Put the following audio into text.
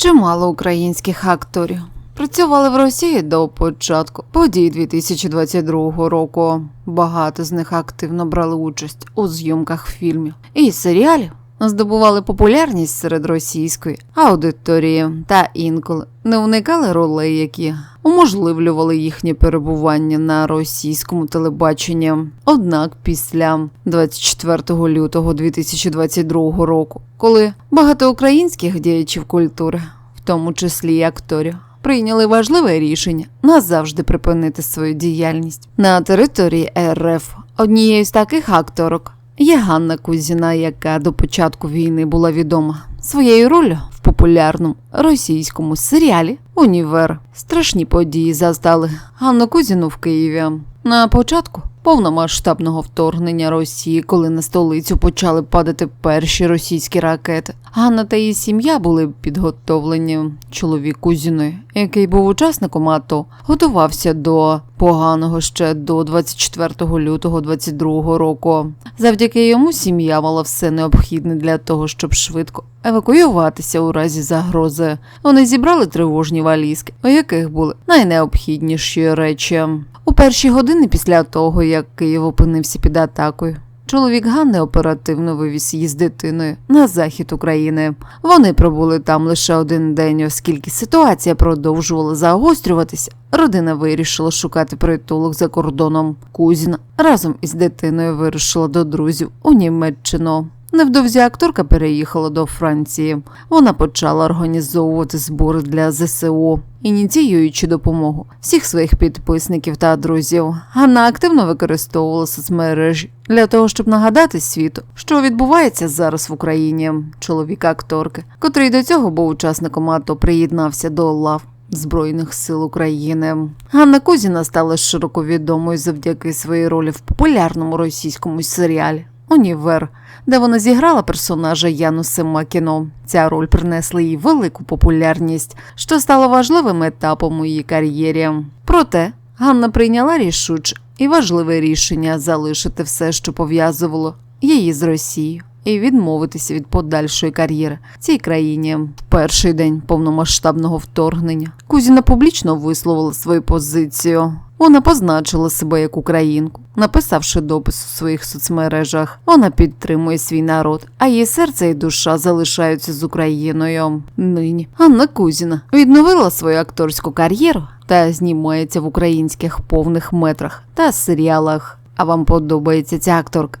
Чимало українських акторів працювали в Росії до початку подій 2022 року. Багато з них активно брали участь у зйомках фільмів і серіалів. Здобували популярність серед російської аудиторії та інколи не уникали ролей, які уможливлювали їхнє перебування на російському телебаченні. Однак після 24 лютого 2022 року, коли багато українських діячів культури, в тому числі і акторів, прийняли важливе рішення назавжди припинити свою діяльність на території РФ. Однією з таких акторок є Ганна Кузіна, яка до початку війни була відома своєю ролью в популярному російському серіалі Універ. Страшні події застали Ганну Кузіну в Києві. На початку повномасштабного вторгнення Росії, коли на столицю почали падати перші російські ракети. Ганна та її сім'я були підготовлені. Чоловік Кузіної, який був учасником АТО, готувався до поганого ще до 24 лютого 22 року. Завдяки йому сім'я мала все необхідне для того, щоб швидко евакуюватися у разі загрози. Вони зібрали тривожні валізки, у яких були найнеобхідніші речі. У перші години після того, як Київ опинився під атакою, чоловік Ганни оперативно вивіз її з дитиною на захід України. Вони пробули там лише один день, оскільки ситуація продовжувала загострюватися. Родина вирішила шукати притулок за кордоном. Кузін разом із дитиною вирушила до друзів у Німеччину. Невдовзі акторка переїхала до Франції. Вона почала організовувати збори для ЗСУ, ініціюючи допомогу всіх своїх підписників та друзів. Ганна активно використовувала соцмережі для того, щоб нагадати світу, що відбувається зараз в Україні. Чоловік акторки, котрий до цього був учасником АТО, приєднався до лав. Збройних сил України Ганна Кузіна стала широко відомою завдяки своїй ролі в популярному російському серіалі Універ, де вона зіграла персонажа Яну Семакіно. Ця роль принесла їй велику популярність, що стало важливим етапом у її кар'єрі. Проте Ганна прийняла рішуче і важливе рішення залишити все, що пов'язувало її з Росією. І відмовитися від подальшої кар'єри в цій країні в перший день повномасштабного вторгнення. Кузіна публічно висловила свою позицію. Вона позначила себе як українку, написавши допис у своїх соцмережах. Вона підтримує свій народ, а її серце і душа залишаються з Україною. Нині Анна Кузіна відновила свою акторську кар'єру та знімається в українських повних метрах та серіалах. А вам подобається ця акторка?